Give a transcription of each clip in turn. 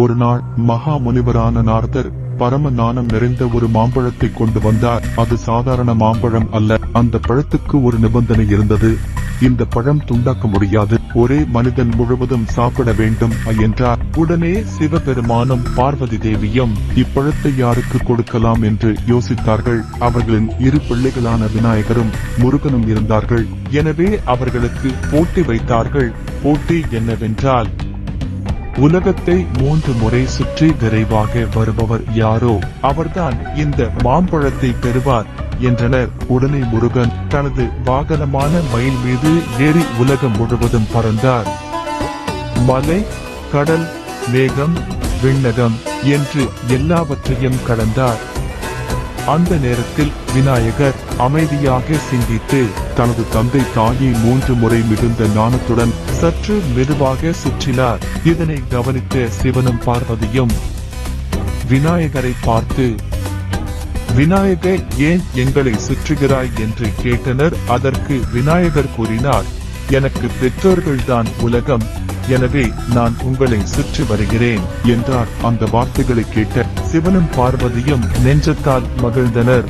ஒரு நாள் மகா முனிவரான நாரதர் பரம ஞானம் நிறைந்த ஒரு மாம்பழத்தை கொண்டு வந்தார். அது சாதாரண மாம்பழம் அல்ல. அந்த பழத்துக்கு ஒரு நிபந்தனை இருந்தது. இந்த பழம் துண்டாக்க முடியாது. ஒரே மனிதன் முழுவதும் சாப்பிட வேண்டும் என்றார். உடனே சிவபெருமானும் பார்வதி தேவியும் இப்பழத்தை யாருக்கு கொடுக்கலாம் என்று யோசித்தார்கள். அவர்களின் இரு பிள்ளைகளான விநாயகரும் முருகனும் இருந்தார்கள். எனவே அவர்களுக்கு போட்டி வைத்தார்கள். போட்டி என்னவென்றால் உலகத்தை மூன்று முறை சுற்றி விரைவாக வருபவர் யாரோ அவர்தான் இந்த மாம்பழத்தை பெறுவார் என்றனர். உடனே முருகன் தனது வாகனமான மயில் மீது ஏறி உலகம் முழுவதும் பறந்தார். மலை கடல் மேகம் விண்ணகம் என்று எல்லாவற்றையும் கடந்தார் அந்த நேரத்தில் விநாயகர் அமைதியாக சிந்தித்து தனது தந்தை தாயை மூன்று முறை மிகுந்த ஞானத்துடன் சற்று மெதுவாக சுற்றினார். இதனை கவனித்த சிவனும் பார்வதியும் விநாயகரை பார்த்து விநாயகர் ஏன் எங்களை சுற்றுகிறாய்? என்று கேட்டனர். அதற்கு விநாயகர் கூறினார் எனக்கு பெற்றோர்கள்தான் உலகம். எனவே நான் உங்களை சுற்றி வருகிறேன் என்றார். அந்த வார்த்தைகளை கேட்ட சிவனும் பார்வதியும் நெஞ்சத்தால் மகிழ்ந்தனர்.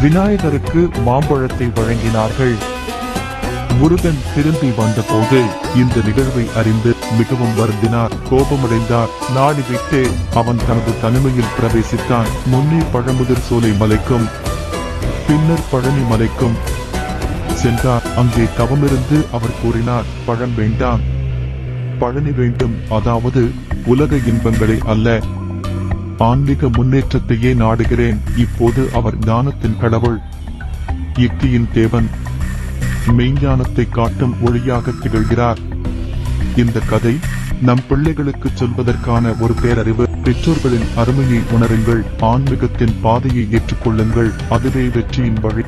விநாயகருக்கு மாம்பழத்தை வழங்கினார்கள். முருகன் திரும்பி வந்தபோது இந்த நிகழ்வை அறிந்து மிகவும் வருந்தினார். கோபமடைந்தார். நாடி விட்டு அவன் தனது தனிமையில் பிரவேசித்தான். முன்னே பழமுதிர் சோலை மலைக்கும் பின்னர் பழனி மலைக்கும் சென்றார். அங்கே தவமிருந்து அவர் கூறினார் பழம் வேண்டாம். பழனி வேண்டும் அதாவது உலக இன்பங்களை அல்ல. ஆன்மீக முன்னேற்றத்தையே நாடுகிறேன் இப்போது அவர் ஞானத்தின் கடவுள். யுக்தியின் தேவன். மெய்ஞானத்தை காட்டும் ஒளியாக திகழ்கிறார். இந்த கதை நம் பிள்ளைகளுக்கு சொல்வதற்கான ஒரு பேரறிவு. பெற்றோர்களின் அருமையை உணருங்கள் ஆன்மீகத்தின் பாதையை ஏற்றுக்கொள்ளுங்கள் அதுவே வெற்றியின் வழி.